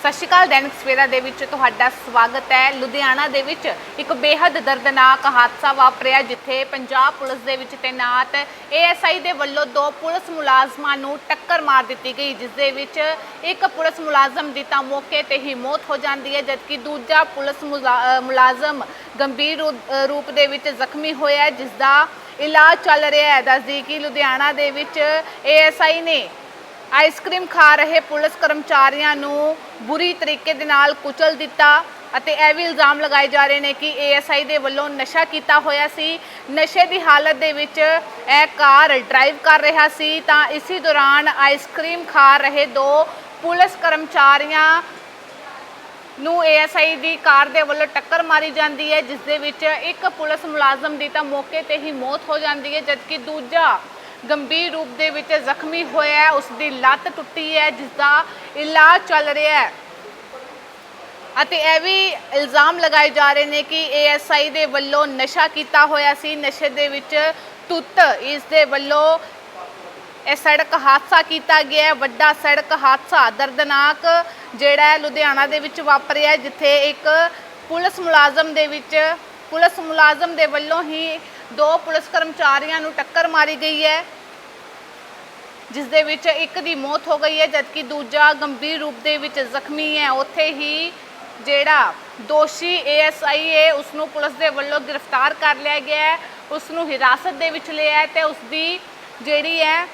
ਸਤਿ ਸ਼੍ਰੀ ਅਕਾਲ ਦੈਨਿਕ ਸਵੇਰਾ ਦੇ ਵਿੱਚ ਤੁਹਾਡਾ ਸਵਾਗਤ ਹੈ। ਲੁਧਿਆਣਾ ਦੇ ਵਿੱਚ ਇੱਕ ਬੇहद ਦਰਦਨਾਕ ਹਾਦਸਾ ਵਾਪਰਿਆ ਜਿੱਥੇ ਪੰਜਾਬ ਪੁਲਿਸ ਦੇ ਵਿੱਚ ਤੈਨਾਤ ਏਐਸਆਈ ਦੇ ਵੱਲੋਂ ਦੋ ਪੁਲਿਸ ਮੁਲਾਜ਼ਮਾਂ ਨੂੰ ਟੱਕਰ ਮਾਰ ਦਿੱਤੀ ਗਈ ਜਿਸ ਦੇ ਵਿੱਚ ਇੱਕ ਪੁਲਿਸ ਮੁਲਾਜ਼ਮ ਦੀ ਤਾਂ ਮੌਕੇ ਤੇ ਹੀ ਮੌਤ ਹੋ ਜਾਂਦੀ ਹੈ ਜਦਕਿ ਦੂਜਾ ਪੁਲਿਸ ਮੁਲਾ- ਮੁਲਾਜ਼ਮ ਗੰਭੀਰ ਰੂ- ਰੂਪ ਦੇ ਵਿੱਚ ਜ਼ਖਮੀ ਹੋਇਆ ਹੈ, ਜਿਸ ਦਾ ਇਲਾਜ ਚੱਲ ਰਿਹਾ ਹੈ। ਦੱਸਦੀ ਕਿ ਲੁਧਿਆਣਾ ਦੇ ਵਿੱਚ ਏਐਸਆਈ ਨੇ ਆਈਸਕ੍ਰੀਮ ਖਾ ਰਹੇ ਪੁਲਿਸ ਕਰਮਚਾਰੀਆਂ ਨੂੰ ਬੁਰੀ ਤਰੀਕੇ ਦੇ ਨਾਲ ਕੁਚਲ ਦਿੱਤਾ ਅਤੇ ਇਹ ਵੀ ਇਲਜ਼ਾਮ ਲਗਾਏ ਜਾ ਰਹੇ ਨੇ ਕਿ ਏਐਸਆਈ ਦੇ ਵੱਲੋਂ ਨਸ਼ਾ ਕੀਤਾ ਹੋਇਆ ਸੀ। ਨਸ਼ੇ ਦੀ ਹਾਲਤ ਦੇ ਵਿੱਚ ਇਹ ਕਾਰ ਡਰਾਈਵ ਕਰ ਰਿਹਾ ਸੀ। ਤਾਂ ਇਸੇ ਦੌਰਾਨ ਆਈਸਕ੍ਰੀਮ ਖਾ ਰਹੇ ਦੋ ਪੁਲਿਸ ਕਰਮਚਾਰੀਆਂ ਨੂੰ ਏਐਸਆਈ ਦੀ ਕਾਰ ਦੇ ਵੱਲੋਂ ਟੱਕਰ ਮਾਰੀ ਜਾਂਦੀ ਹੈ, ਜਿਸ ਦੇ ਵਿੱਚ ਇੱਕ ਪੁਲਿਸ ਮੁਲਾਜ਼ਮ ਦੀ ਤਾਂ ਮੌਕੇ ਤੇ ਹੀ ਮੌਤ ਹੋ ਜਾਂਦੀ ਹੈ, ਜਦਕਿ ਦੂਜਾ ਗੰਭੀਰ ਰੂਪ ਦੇ ਵਿੱਚ ਜ਼ਖਮੀ ਹੋਇਆ ਹੈ, ਉਸ ਦੀ ਲੱਤ ਟੁੱਟੀ ਹੈ ਜਿਸ ਦਾ ਇਲਾਜ ਚੱਲ ਰਿਹਾ ਹੈ। ਅਤੇ ਇਹ ਵੀ ਇਲਜ਼ਾਮ ਲਗਾਏ ਜਾ ਰਹੇ ਨੇ ਕਿ ਏਐਸਆਈ ਦੇ ਵੱਲੋਂ ਨਸ਼ਾ ਕੀਤਾ ਹੋਇਆ ਸੀ। ਨਸ਼ੇ ਦੇ ਵਿੱਚ ਤੁੱਤ, ਇਸ ਦੇ ਵੱਲੋਂ ਇਹ ਸੜਕ ਹਾਦਸਾ ਕੀਤਾ ਗਿਆ ਹੈ। ਵੱਡਾ ਸੜਕ ਹਾਦਸਾ ਦਰਦਨਾਕ ਜਿਹੜਾ ਹੈ, ਲੁਧਿਆਣਾ ਦੇ ਵਿੱਚ ਵਾਪਰਿਆ ਜਿੱਥੇ ਇੱਕ ਪੁਲਿਸ ਮੁਲਾਜ਼ਮ ਦੇ ਵਿੱਚ, ਪੁਲਿਸ ਮੁਲਾਜ਼ਮ ਦੇ ਵੱਲੋਂ ਹੀ ਦੋ ਪੁਲਿਸ ਕਰਮਚਾਰੀਆਂ ਨੂੰ ਟੱਕਰ ਮਾਰੀ ਗਈ ਹੈ, ਜਿਸ ਦੇ ਵਿੱਚ ਇੱਕ ਦੀ ਮੌਤ ਹੋ ਗਈ ਹੈ, ਜਦਕਿ ਦੂਜਾ ਗੰਭੀਰ ਰੂਪ ਦੇ ਵਿੱਚ ਜ਼ਖਮੀ ਹੈ। ਉੱਥੇ ਹੀ ਜਿਹੜਾ ਦੋਸ਼ੀ ਏਐਸਆਈ ਹੈ ਉਸ ਨੂੰ ਪੁਲਿਸ ਦੇ ਵੱਲੋਂ ਗ੍ਰਿਫਤਾਰ ਕਰ ਲਿਆ ਗਿਆ ਹੈ ਉਸ ਨੂੰ ਹਿਰਾਸਤ ਦੇ ਵਿੱਚ ਲਿਆ ਹੈ ਤੇ ਉਸ ਦੀ ਜਿਹੜੀ ਹੈ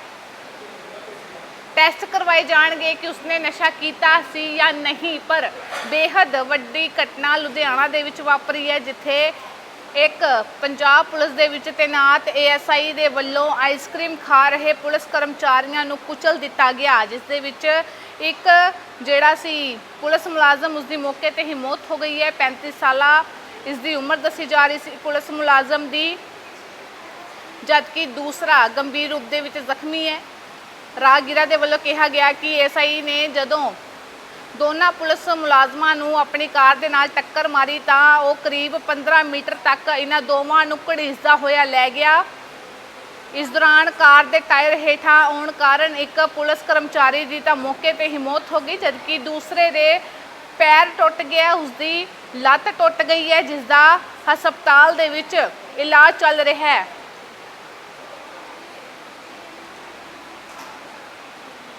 ਟੈਸਟ ਕਰਵਾਏ ਜਾਣਗੇ ਕਿ ਉਸਨੇ ਨਸ਼ਾ ਕੀਤਾ ਸੀ ਜਾਂ ਨਹੀਂ। ਪਰ ਬੇਹੱਦ ਵੱਡੀ ਘਟਨਾ ਲੁਧਿਆਣਾ ਦੇ ਵਿੱਚ ਵਾਪਰੀ ਹੈ, ਜਿੱਥੇ ਇੱਕ ਪੰਜਾਬ ਪੁਲਿਸ ਦੇ ਵਿੱਚ ਤੈਨਾਤ ਏਐਸਆਈ ਦੇ ਵੱਲੋਂ ਆਈਸਕ੍ਰੀਮ ਖਾ ਰਹੇ ਪੁਲਿਸ ਕਰਮਚਾਰੀਆਂ ਨੂੰ ਕੁਚਲ ਦਿੱਤਾ ਗਿਆ, ਜਿਸ ਦੇ ਵਿੱਚ ਇੱਕ ਜਿਹੜਾ ਸੀ ਪੁਲਿਸ ਮੁਲਾਜ਼ਮ ਉਸ ਦੀ ਮੌਕੇ ਤੇ ਹੀ ਮੌਤ ਹੋ ਗਈ ਹੈ 35 ਸਾਲਾ ਇਸ ਦੀ ਉਮਰ ਦੱਸੀ ਜਾ ਰਹੀ ਸੀ। ਪੁਲਿਸ ਮੁਲਾਜ਼ਮ ਦੀ ਜਦਕਿ ਦੂਸਰਾ ਗੰਭੀਰ ਰੂਪ ਦੇ ਵਿੱਚ ਜ਼ਖਮੀ ਹੈ। ਰਾਗੀਰਾ ਦੇ ਵੱਲੋਂ ਕਿਹਾ ਗਿਆ ਕਿ ਐਸਆਈ ਨੇ ਜਦੋਂ ਦੋਨਾਂ ਪੁਲਿਸ ਮੁਲਾਜ਼ਮਾਂ ਨੂੰ ਆਪਣੀ ਕਾਰ ਦੇ ਨਾਲ ਟੱਕਰ ਮਾਰੀ ਤਾਂ ਉਹ ਕਰੀਬ 15 ਮੀਟਰ ਤੱਕ ਇਹਨਾਂ ਦੋਵਾਂ ਨੂੰ ਘੜੀਸਦਾ ਹੋਇਆ ਲੈ ਗਿਆ। ਇਸ ਦੌਰਾਨ ਕਾਰ ਦੇ ਟਾਇਰ ਹੇਠਾਂ ਆਉਣ ਕਾਰਨ ਇੱਕ ਪੁਲਿਸ ਕਰਮਚਾਰੀ ਦੀ ਤਾਂ ਮੌਕੇ ਤੇ ਹੀ ਮੌਤ ਹੋ ਗਈ, ਜਦਕਿ ਦੂਸਰੇ ਦੇ ਪੈਰ ਟੁੱਟ ਗਿਆ ਉਸ ਦੀ ਲੱਤ ਟੁੱਟ ਗਈ ਹੈ ਜਿਸ ਦਾ ਹਸਪਤਾਲ ਦੇ ਵਿੱਚ ਇਲਾਜ ਚੱਲ ਰਿਹਾ ਹੈ।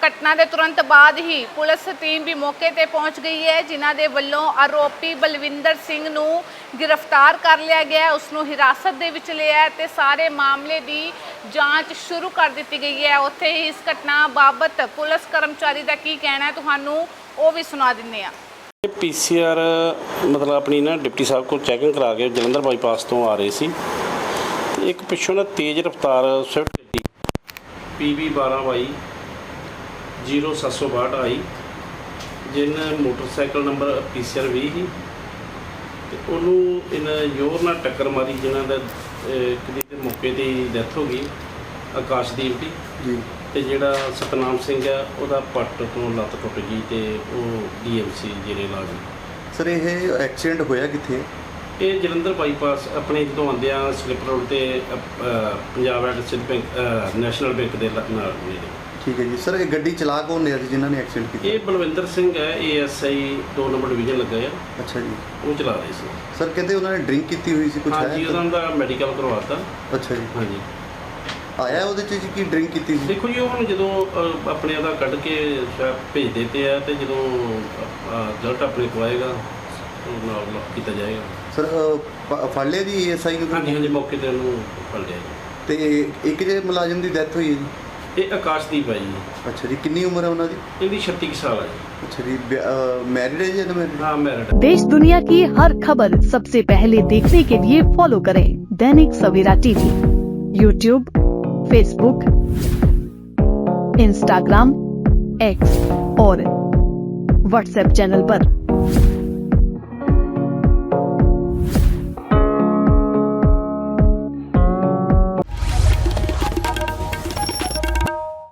ਘਟਨਾ ਦੇ ਤੁਰੰਤ ਬਾਅਦ ਹੀ ਪੁਲਿਸ ਟੀਮ ਵੀ ਮੌਕੇ ਤੇ ਪਹੁੰਚ ਗਈ ਹੈ, ਜਿਨ੍ਹਾਂ ਦੇ ਵੱਲੋਂ ਆਰੋਪੀ ਬਲਵਿੰਦਰ ਸਿੰਘ ਨੂੰ ਗ੍ਰਿਫਤਾਰ ਕਰ ਲਿਆ ਗਿਆ ਹੈ ਉਸ ਨੂੰ ਹਿਰਾਸਤ ਦੇ ਵਿੱਚ ਲਿਆ ਹੈ ਤੇ ਸਾਰੇ ਮਾਮਲੇ ਦੀ ਜਾਂਚ ਸ਼ੁਰੂ ਕਰ ਦਿੱਤੀ ਗਈ ਹੈ। ਉੱਥੇ ਹੀ ਇਸ ਘਟਨਾ ਬਾਬਤ ਪੁਲਿਸ ਕਰਮਚਾਰੀ ਦਾ ਕੀ ਕਹਿਣਾ ਹੈ, ਤੁਹਾਨੂੰ ਉਹ ਵੀ ਸੁਣਾ ਦਿੰਨੇ ਆ ਇਹ ਪੀਸੀਆਰ ਮਤਲਬ ਆਪਣੀ ਨਾ ਡਿਪਟੀ ਸਾਹਿਬ ਕੋਲ ਚੈਕਿੰਗ ਕਰਾ ਕੇ ਜਲੰਧਰ ਬਾਈਪਾਸ ਤੋਂ ਆ ਰਹੇ ਸੀ। ਤੇ ਇੱਕ ਪਿੱਛੋਂ ਨਾ ਤੇਜ਼ ਰਫ਼ਤਾਰ ਸਵਿਫਟ ਗੱਡੀ PB 12Y 0762 ਆਈ ਜਿਹਨ ਮੋਟਰਸਾਈਕਲ ਨੰਬਰ ਪੀਸੀਆਰ 20 ਸੀ। ਤੇ ਉਹਨੂੰ ਇਹਨਾਂ ਜ਼ੋਰ ਨਾਲ ਟੱਕਰ ਮਾਰੀ ਜਿਨ੍ਹਾਂ ਦਾ ਇੱਕ ਦੀ ਮੌਕੇ ਤੇ ਡੈਥ ਹੋ ਗਈ ਆਕਾਸ਼ਦੀਪ ਦੀ। ਜੀ। ਤੇ ਜਿਹੜਾ ਸਤਨਾਮ ਸਿੰਘ ਆ ਉਹਦਾ ਪੱਟ ਤੋਂ ਲੱਤ ਟੁੱਟ ਗਈ ਤੇ ਉਹ ਡੀਐਮਸੀ ਜਿਹੜੇ ਇਲਾਜ ਸਰ ਇਹ ਐਕਸੀਡੈਂਟ ਹੋਇਆ ਕਿੱਥੇ? ਇਹ ਜਲੰਧਰ ਬਾਈਪਾਸ ਆਪਣੇ ਜਦੋਂ ਆਉਂਦੇ ਆ ਸਲਿੱਪ ਰੋਡ ਤੇ ਅ, ਅ, ਪੰਜਾਬ ਐਂਡ ਸਿੱਧ ਬੈਂਕ ਅ, ਨੈਸ਼ਨਲ ਬੈਂਕ ਦੇ ਲ- ਨਾਲ ਨੇੜੇ ਠੀਕ ਹੈ ਜੀ। ਸਰ ਇਹ ਗੱਡੀ ਚਲਾ ਕੌਣ ਰਿਹਾ ਸੀ ਜਿਨ੍ਹਾਂ ਨੇ ਐਕਸੀਡੈਂਟ ਕੀਤਾ? ਇਹ ਬਲਵਿੰਦਰ ਸਿੰਘ ਹੈ ਏਐਸਆਈ 2 ਨੰਬਰ ਡਿਵੀਜ਼ਨ ਲੱਗਾ ਆ। ਅੱਛਾ ਜੀ। ਉਹ ਚਲਾ ਰਹੇ ਸੀ। ਸਰ ਕਹਿੰਦੇ ਉਹਨਾਂ ਨੇ ਡਰਿੰਕ ਕੀਤੀ ਹੋਈ ਸੀ ਕੁਝ ਹਾਂਜੀ ਹੈ ਉਹਨਾਂ ਦਾ ਮੈਡੀਕਲ ਕਰਵਾਤਾ। ਅੱਛਾ ਜੀ। ਹਾਂਜੀ। ਆਇਆ ਉਹਦੇ ਚ ਜੀ ਕੀ ਡਰਿੰਕ ਕੀਤੀ ਸੀ? ਦੇਖੋ ਜੀ ਉਹ ਹੁਣ ਜਦੋਂ ਅ, ਆਪਣੇ ਉਹਦਾ ਕੱਢ ਕੇ ਸ਼ਾਇਦ ਭੇਜ ਦਿੱਤੇ ਆ ਤੇ ਜਦੋਂ ਰਿਜ਼ਲਟ ਆਪਣੇ ਕੋ ਆਏਗਾ ਉਹ ਨਾਲ ਕੀਤਾ ਜਾਏਗਾ। ਸਰ ਅਹ, ਫੜ ਲਿਆ ਜੀ ਐਸਆਈ ਨੂੰ ਹਾਂਜੀ ਹਾਂਜੀ ਮੌਕੇ ਤੇ ਉਹਨੂੰ ਫੜ ਲਿਆ ਜੀ। ਤੇ ਇੱਕ ਜੇ ਮੁਲਾਜ਼ਮ ਦੀ ਡੈਥ ਹੋਈ ਹੈ ਜੀ? ਇਹ ਆਕਾਸ਼ਦੀਪ ਹੈ ਜੀ ਅੱਛਾ ਜੀ ਕਿੰਨੀ ਉਮਰ ਹੈ ਉਹਨਾਂ ਦੀ ਇਹਦੀ 36 ਕੁ ਸਾਲ ਹੈ ਜੀ ਅੱਛਾ ਜੀ ਮੈਰਿਡ ਹੈ ਜੀ ਅਨਮੈਰਿਡ ਹਾਂ ਮੈਰਿਡ देश दुनिया की हर खबर सबसे पहले देखने के लिए फॉलो करें Dainik Savera TV YouTube Facebook Instagram X और व्हाट्सएप चैनल पर।